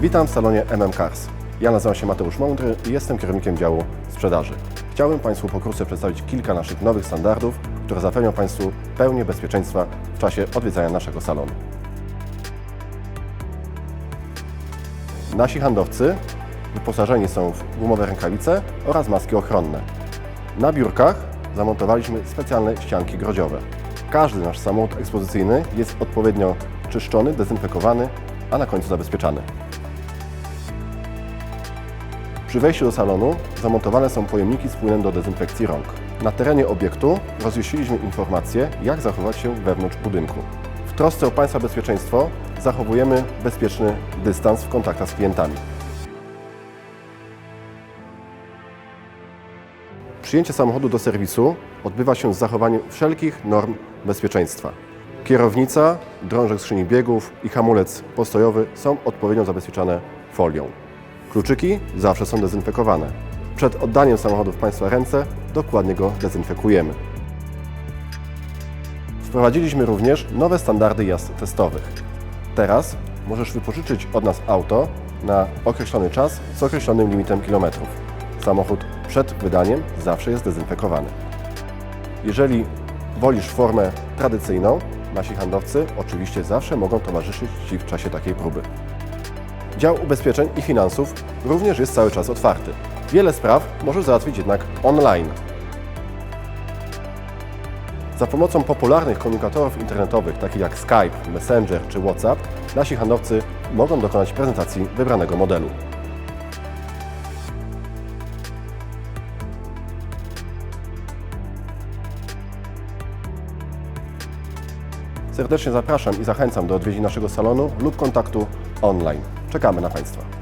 Witam w salonie MM Cars. Ja nazywam się Mateusz Mądry i jestem kierownikiem działu sprzedaży. Chciałbym Państwu pokrótce przedstawić kilka naszych nowych standardów, które zapewnią Państwu pełnię bezpieczeństwa w czasie odwiedzania naszego salonu. Nasi handlowcy wyposażeni są w gumowe rękawice oraz maski ochronne. Na biurkach zamontowaliśmy specjalne ścianki grodziowe. Każdy nasz samochód ekspozycyjny jest odpowiednio czyszczony, dezynfekowany, a na końcu zabezpieczany. Przy wejściu do salonu zamontowane są pojemniki z płynem do dezynfekcji rąk. Na terenie obiektu rozwieściliśmy informacje, jak zachować się wewnątrz budynku. W trosce o Państwa bezpieczeństwo zachowujemy bezpieczny dystans w kontaktach z klientami. Przyjęcie samochodu do serwisu odbywa się z zachowaniem wszelkich norm bezpieczeństwa. Kierownica, drążek skrzyni biegów i hamulec postojowy są odpowiednio zabezpieczone folią. Kluczyki zawsze są dezynfekowane. Przed oddaniem samochodu w Państwa ręce dokładnie go dezynfekujemy. Wprowadziliśmy również nowe standardy jazd testowych. Teraz możesz wypożyczyć od nas auto na określony czas z określonym limitem kilometrów. Samochód przed wydaniem zawsze jest dezynfekowany. Jeżeli wolisz formę tradycyjną, nasi handlowcy oczywiście zawsze mogą towarzyszyć Ci w czasie takiej próby. Dział ubezpieczeń i finansów również jest cały czas otwarty. Wiele spraw możesz załatwić jednak online. Za pomocą popularnych komunikatorów internetowych, takich jak Skype, Messenger czy WhatsApp, nasi handlowcy mogą dokonać prezentacji wybranego modelu. Serdecznie zapraszam i zachęcam do odwiedzi naszego salonu lub kontaktu online. Czekamy na Państwa.